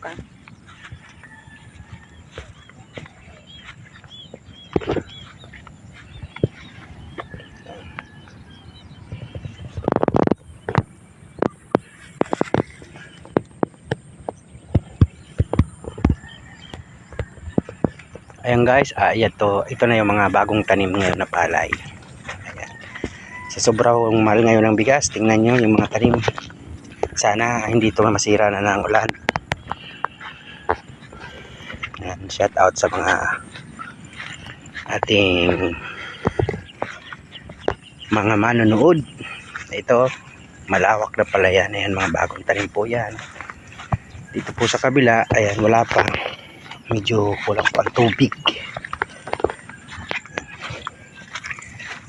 ka. Ayan guys, ah, ito, ito na yung mga bagong tanim ngayon na palay. Ayan. Sa sobrang mahal ngayon ng bigas, tingnan nyo yung mga tanim. Sana hindi ito masira na ng ulan. Ayan, shout out sa mga ating mga manonood. Ito, malawak na pala yan. Ayan, mga bagong tanim po yan. Dito po sa kabila, ayan, wala pa medyo kulang pa tubig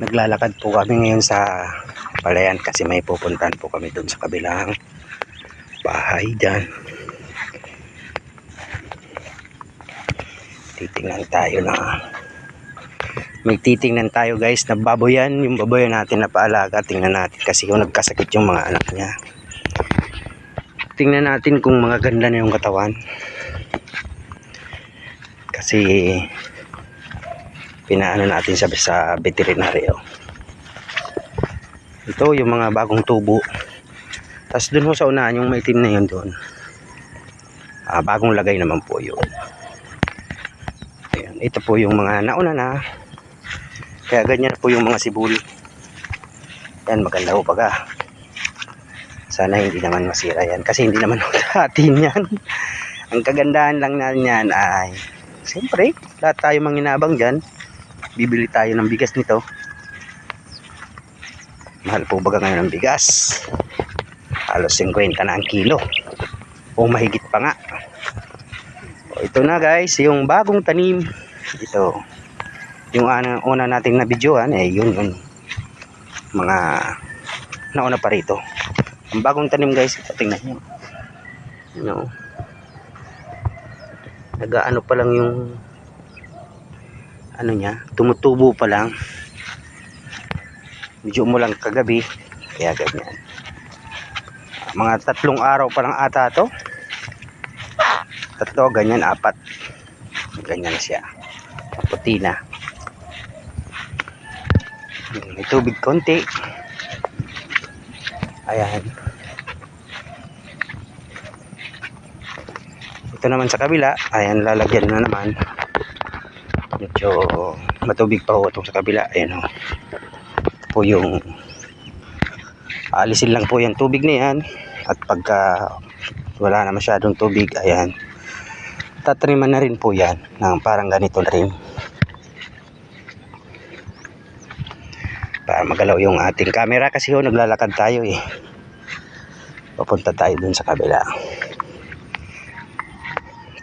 naglalakad po kami ngayon sa palayan kasi may pupuntahan po kami doon sa kabilang bahay dyan titingnan tayo na may titingnan tayo guys na baboyan yung baboyan natin na paalaga. Tingnan natin kasi kung nagkasakit yung mga anak niya. Tingnan natin kung mga ganda na yung katawan. Kasi pinaano natin sa, sa veterinaryo ito yung mga bagong tubo. Tapos dun ho sa unahan yung maitim na yun dun. Ah, bagong lagay naman po yun ito po yung mga nauna na kaya ganyan po yung mga sibuli yan maganda ho paga sana hindi naman masira yan kasi hindi naman atin yan ang kagandahan lang natin yan ay Siyempre, lahat tayo manginabang dyan. Bibili tayo ng bigas nito. Mahal po baga ngayon ng bigas. Halos 50 na ang kilo. O mahigit pa nga. Ito na guys, yung bagong tanim. Ito. Yung una, una nating na videohan, eh yun yun. Mga nauna pa rito. Ang bagong tanim guys, tingnan nyo. You know, nagaano pa lang yung ano niya, tumutubo pa lang. Medyo mo lang kagabi, kaya ganyan. Mga tatlong araw pa lang ata to. Tatlo, ganyan, apat. Ganyan siya. Puti na. May tubig konti. Ayan. Ito naman sa kabila, ayan lalagyan na naman. Medyo matubig pa ho itong sa kabila. Ayan o. Po yung alisin lang po yung tubig na yan. At pagka wala na masyadong tubig, ayan. Tatriman na rin po yan ng parang ganito na rin. Para magalaw yung ating camera kasi ho naglalakad tayo eh. Papunta tayo dun sa kabila.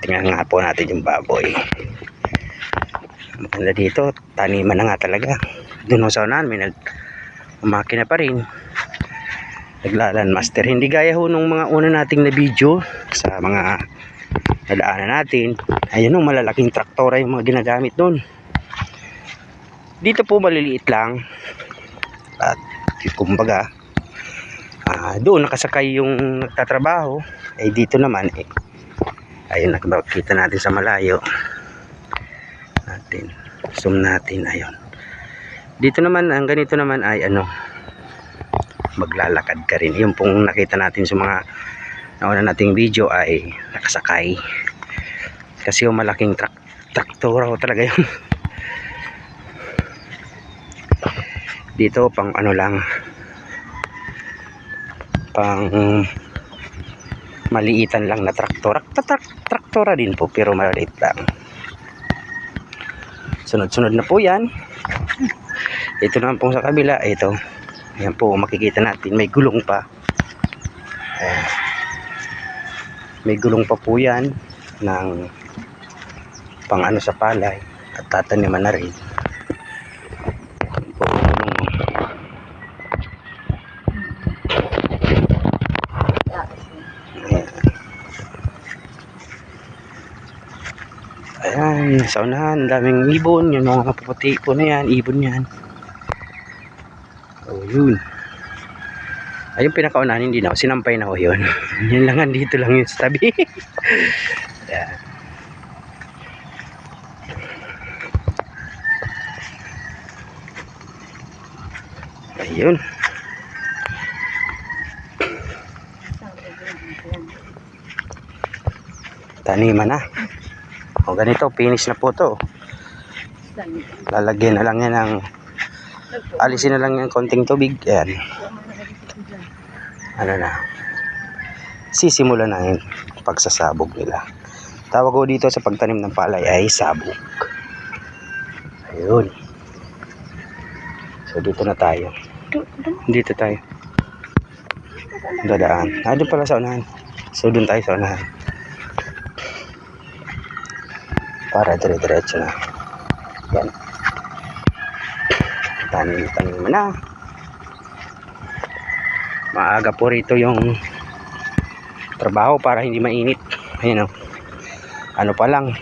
Tingnan nga po natin yung baboy. Maganda dito, taniman na nga talaga. Doon sa unahan, may nag makina pa rin. Naglalan master. Hindi gaya ho nung mga una nating na video sa mga nadaanan natin. Ayun yung malalaking traktora yung mga ginagamit doon. Dito po maliliit lang. At kumbaga, ah, doon nakasakay yung nagtatrabaho. Eh dito naman eh, ayun nakita natin sa malayo natin zoom natin ayun dito naman ang ganito naman ay ano maglalakad ka rin yung pong nakita natin sa mga nauna nating video ay nakasakay kasi yung malaking trak traktora ko talaga yun dito pang ano lang pang maliitan lang na traktora. Trak traktora din po pero maliit lang. Sunod-sunod na po yan. Ito naman po sa kabila. Ito. Ayan po makikita natin. May gulong pa. Ayan. May gulong pa po yan ng pang ano sa palay at tataniman na rin. Ayan sa unahan, daming ibon. Yung mga puputi po na yan, ibon yan. O, yun. Ayun pinakaunahan hindi na. Sinampay na ko yun. yun lang andito lang yun sa tabi. Yan. Ayun. Taniman na. O ganito, finish na po to. Lalagyan na lang yan ng alisin na lang yung konting tubig. Ayan. Ano na. Sisimula na yung pagsasabog nila. Tawag ko dito sa pagtanim ng palay ay sabog. Ayun. So dito na tayo. Dito tayo. Dadaan. Ah, pala sa unahan. So doon tayo sa unahan. Para dire-diretso na. Yan. Tanim-tanim mo na. Maaga po rito yung trabaho para hindi mainit. Ayun o. Ano pa lang.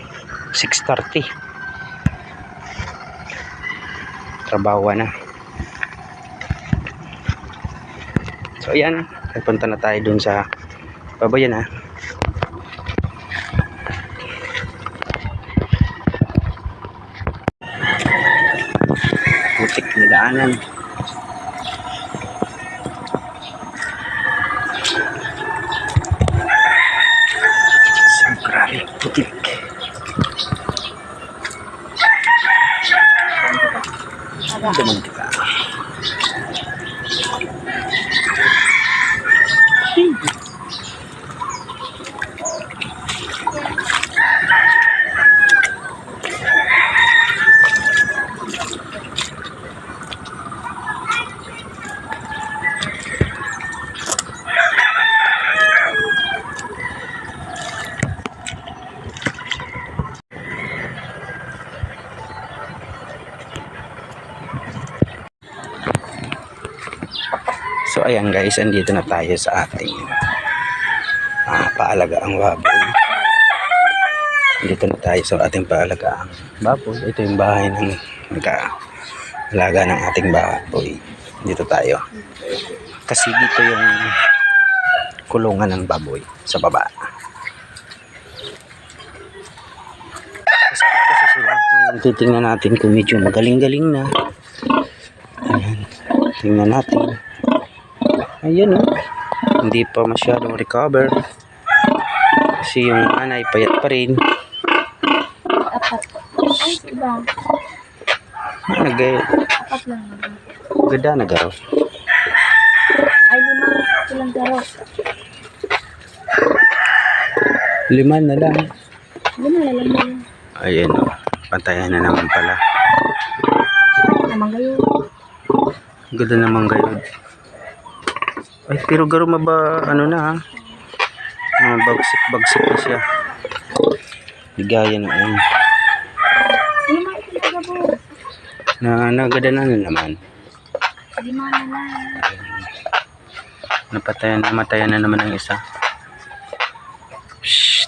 6.30. Trabaho na. So ayan. Nagpunta na tayo dun sa babayan ha. putik na daanan. Sobrang putik. Daman ka. So ayan guys, andito na tayo sa ating ah, paalagaang baboy. Dito na tayo sa ating paalagaang baboy. Ito yung bahay ng nag-aalaga ng ating baboy. Dito tayo. Kasi dito yung kulungan ng baboy sa baba. Kasi, kasi sila, titingnan natin kung medyo magaling-galing na. Ayan, tingnan natin. Ayan oh. Hindi pa masyadong recover. Kasi yung anay payat pa rin. Apat. Ay, iba. Nag Apat lang naman. ganda na garo. Ay, lima. Ilang garo. Lima na lang. Lima na lang. Ayan oh. Pantayan na naman pala. Naman kayo. Ganda naman gayod. Ay, pero garo maba, ano na ha? Mga bagsik-bagsik na siya. Ligaya na yun. Na, nagada na na naman. Lima na lang. Napatayan, namatayan na naman ang isa. Shh.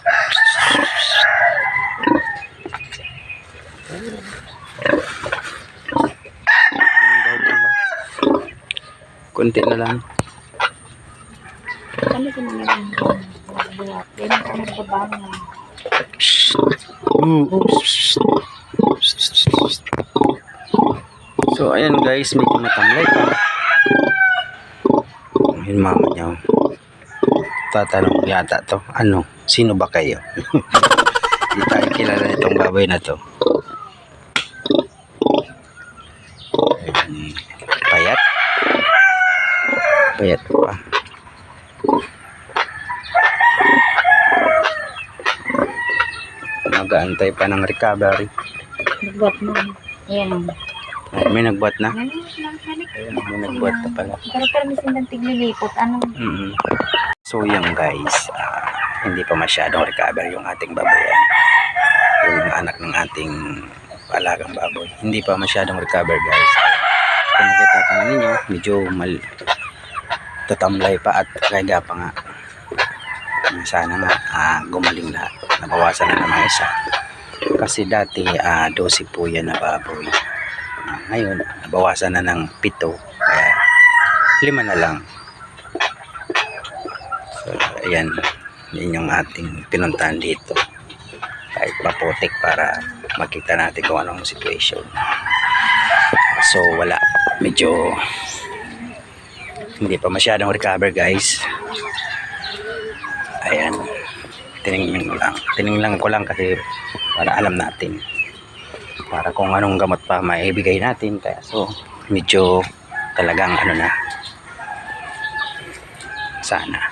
Kunti na lang. Kami ko naman yung buhat. Lima ko magbabaho na. So, ayan guys, medyo matamlay pa. Ayun mama niya. oh. Tatanong yata to. Ano? Sino ba kayo? Hindi tayo kilala nitong baboy na to. Payat. Payat pa. Mag-aantay pa ng recovery. Nagbuhat mo. Ayan. Ay, may nagbuhat na. Ayun, may nagbuhat na pala. Pero minsan ng tiglilipot. Ano? mm So yung guys, ah, hindi pa masyadong recover yung ating baboyan. Yung anak ng ating alagang baboy. Hindi pa masyadong recover guys. Kung nakita ka ninyo, medyo mal tatamlay pa at kaya pa nga. Sana nga ah, gumaling lahat. Nabawasan na naman isa. Kasi dati ah, 12 po yan na baboy. Ah, ngayon, nabawasan na ng pito. Kaya lima na lang. ayan, yun yung ating pinuntahan dito. Kahit maputik para makita natin kung anong situation. So wala, medyo hindi pa masyadong recover guys. Ayan, tiningnan ko lang. Tiningnan ko lang kasi para alam natin. Para kung anong gamot pa maibigay natin. Kaya so, medyo talagang ano na. Sana.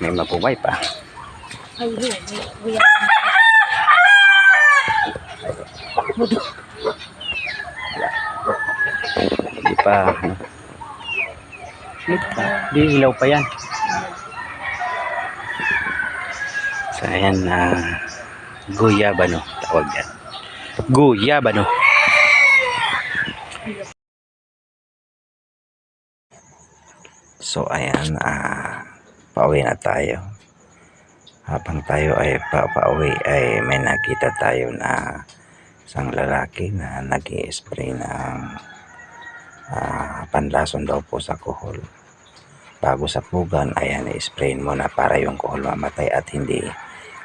May mabuhay pa. Ay, yun. Hindi pa. Ano. Hindi pa. Hindi, ilaw pa yan. So, ayan na guyabano. Tawag yan. Guyabano. So, ayan. Ah, pauwi na tayo. Habang tayo ay papauwi ay may nakita tayo na isang lalaki na nag spray ng ah, panlason daw po sa kuhol. Bago sa pugan, ayan, i-sprayin mo na para yung kuhol mamatay at hindi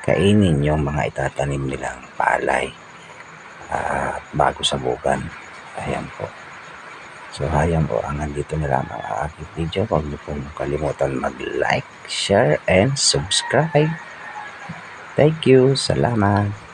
kainin yung mga itatanim nilang palay at bago sa bugan. Ayan po. So, ayan po, ang nandito na lamang ang aking video. Huwag niyo pong kalimutan mag-like, share, and subscribe. Thank you. Salamat.